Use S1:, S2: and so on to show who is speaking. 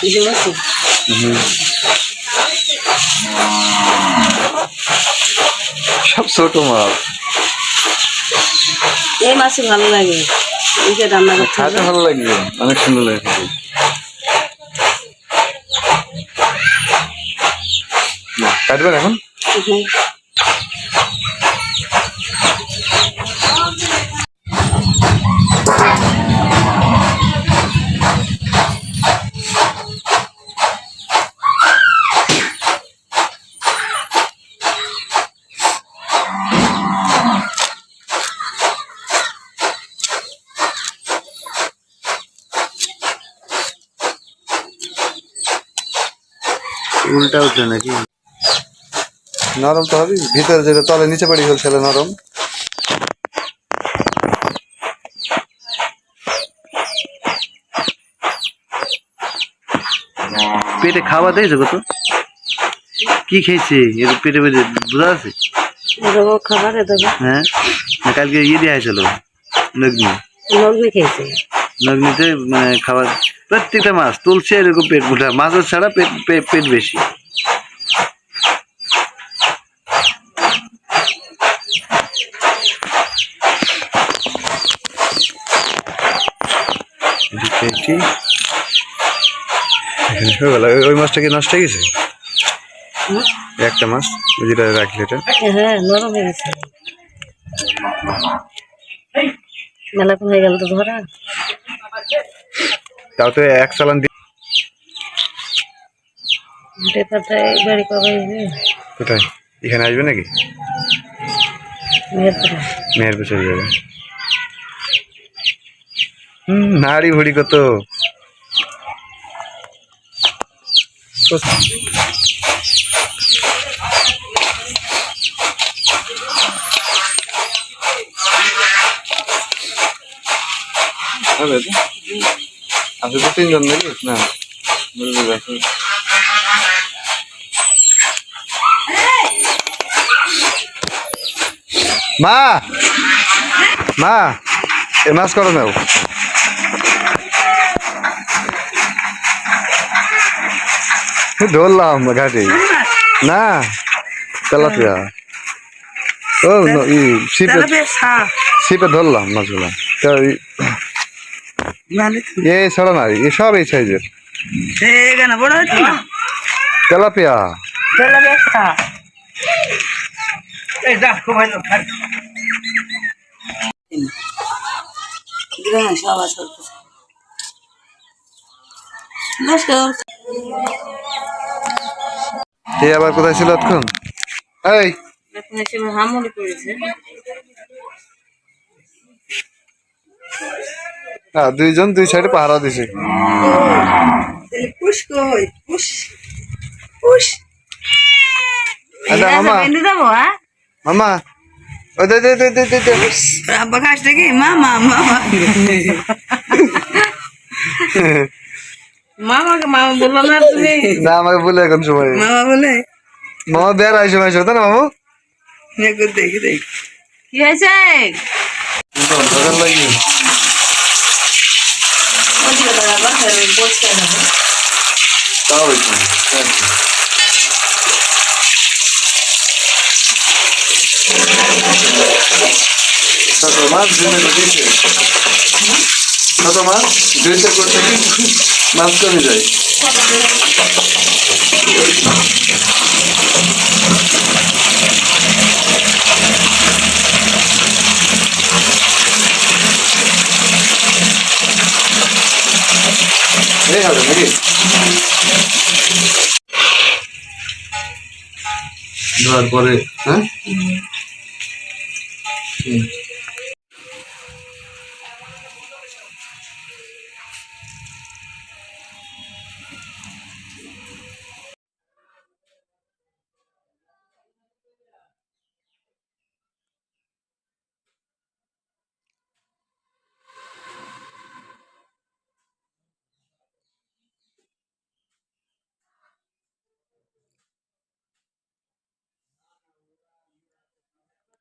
S1: বুঝতে পারছ।
S2: সব ছোট মাছ
S1: এই মাছই ভালো লাগে ওইটা রান্না করতে
S2: খাতে ভালো লাগবে অনেক সুন্দর লাগে কাটবেন এখন উল্টা উঠে নাকি? নরম তো হবে ভিতরে যেটা তলে নিচে পড়ে গেল সেটা নরম। পেটে খাওয়া দিয়েছে কত? কি খেয়েছে? এর পেটে পেটে বোঝা আছে
S1: খাবারে
S2: হ্যাঁ? কালকে ইয়ে দেওয়া হয়েছিল লগ্নি
S1: লগ্নি খেয়েছে।
S2: লগ্নিতে মানে খাবার প্রত্যেকটা মাছ তুলছে এরকম পেট মোটা মাছের ছাড়া পেট পেট বেশি। হয়ে। ওই- মাছটা কি নষ্ট হয়ে গেছে? একটা মাছ ওই যেটা রাখলে এটা?
S1: হ্যাঁ নরম হয়ে গেছে। মেলাক্ষণ হয়ে গেল তো ধরা।
S2: তাও তো এক চালান কোথায়? এখানে আসবে নাকি?
S1: মেহেরপুরে।
S2: মেয়ের পেছনে যাবে। হুম নাড়ি ভুড়ি কত? হবে তো আছে তো তিনজন নাকি? না বুঝতে পারছি। মা মা এ মাছ করো নাও? ধরলাম ঘাটে। না তেলাপিয়া। ও ন- ই ছিপে ছিপে ধরলাম মাছগুলা। তো ই- এ ছাড়া না এ সব এই সাইজের। তেলাপিয়া। আবার কোথায় ছিল এতক্ষণ? এই।
S1: করেছে।
S2: হ্যাঁ দুইজন দুই সাইডে পাহারা দিছে।
S1: কই
S2: আচ্ছা মামা।
S1: বেঁধে দেবো হ্যাঁ?
S2: মামা। ওই দে দে দে দে দে দে।
S1: আব্বা কাজটা কি মামা মামা। মামাকে মামা বলল না তুমি?
S2: না আমাকে বলে এখন সময়।
S1: মামা বলে?
S2: মামা বের আই সময় তো না মামু?
S1: দেখি দেখি কি হয়েছে?
S2: দোকান লাগি তাও হইছে কত মাছ দিনে দিছে কত মাছ দুইটা করতে মাছ কমে যায় এই হবে নাকি ধোয়ার পরে হ্যাঁ।